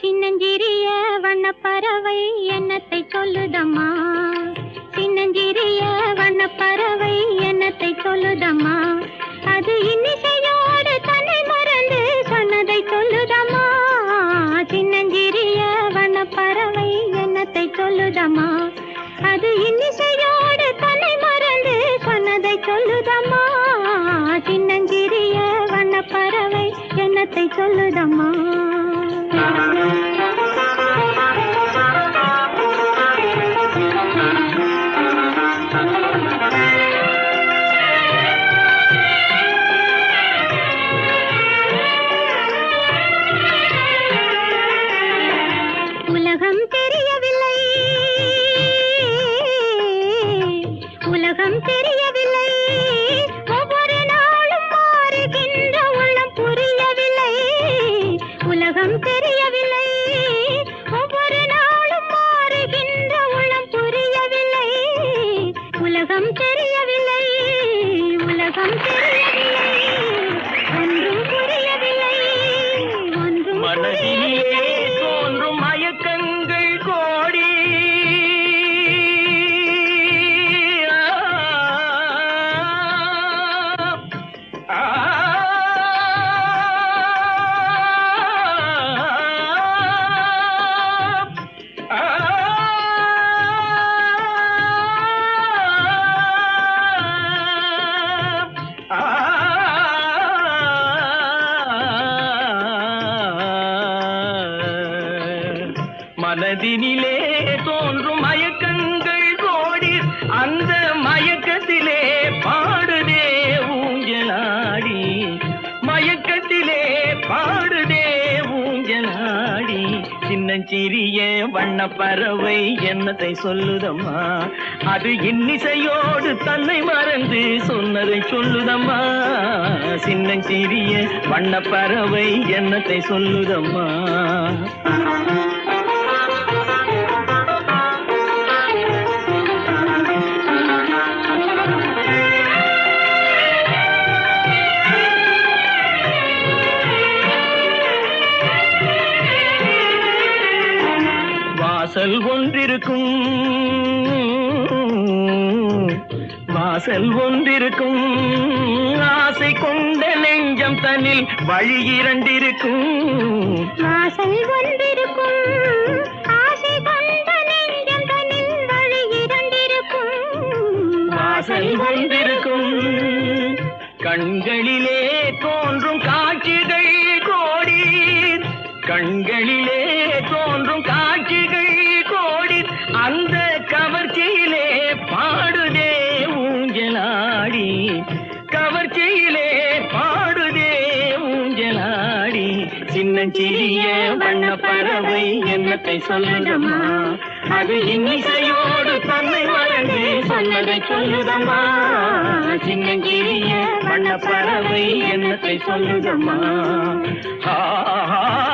சின்னஞ்சிறிய வண்ணப்பறவை எண்ணத்தை சொல்லுதம்மா? சின்னஞ்சிறிய வண்ணப்பறவை எண்ணத்தை சொல்லுதம்மா? அது இன்னிசையோடு தன்னை மறந்து சொன்னதை சொல்லுதம்மா? சின்னஞ்சிறிய பறவை எண்ணத்தை சொல்லுதம்மா? அது இன்னிசை Thank you. மனதினிலே தோன்றும் மயக்கங்கள் கோடி அந்த மயக்கத்திலே பாடுதே ஊஞ்சலாடி. மயக்கத்திலே பாடுதே ஊஞ்சலாடி. சின்னஞ்சிறிய வண்ண பறவை என்னத்தை சொல்லுதம்மா? அது இன்னிசையோடு தன்னை மறந்து சொன்னதை சொல்லுதம்மா? சின்னஞ்சிறிய வண்ண பறவை என்னத்தை சொல்லுதம்மா? வாசல் ஒன்றிருக்கும். வாசல் ஒன்றிருக்கும். ஆசை கொண்ட நெஞ்சம் தன்னில் வழி இரண்டிருக்கும். வாசல் ஒன்று சின்னஞ்சிறிய வண்ண பறவை என்னத்தை சொல்லுதம்மா? அது இன்னிசையோடு தன்னை வழங்கி சொன்னதை சொல்லுதம்மா. சின்னஞ்சிறிய வண்ண பறவை என்னத்தை சொல்லுதம்மா? ஆ,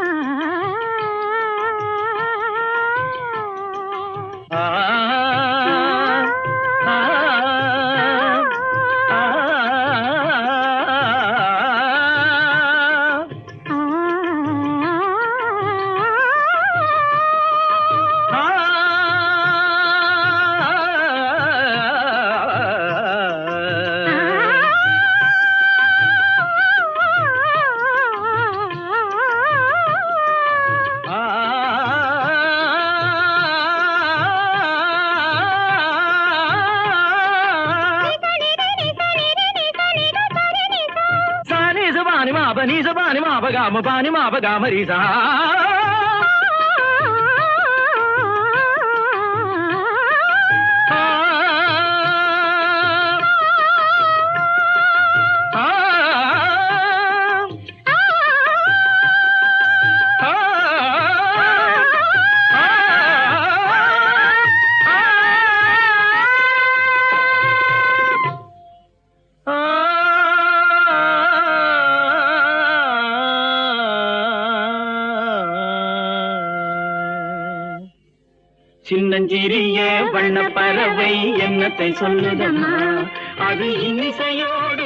అపనీస పాని మాపగామ పాని మాపగామ రీసా சின்னஞ்சிறிய வண்ண பறவை என்னத்தை சொல்லுதம்மா? அது இன்னிசையோடு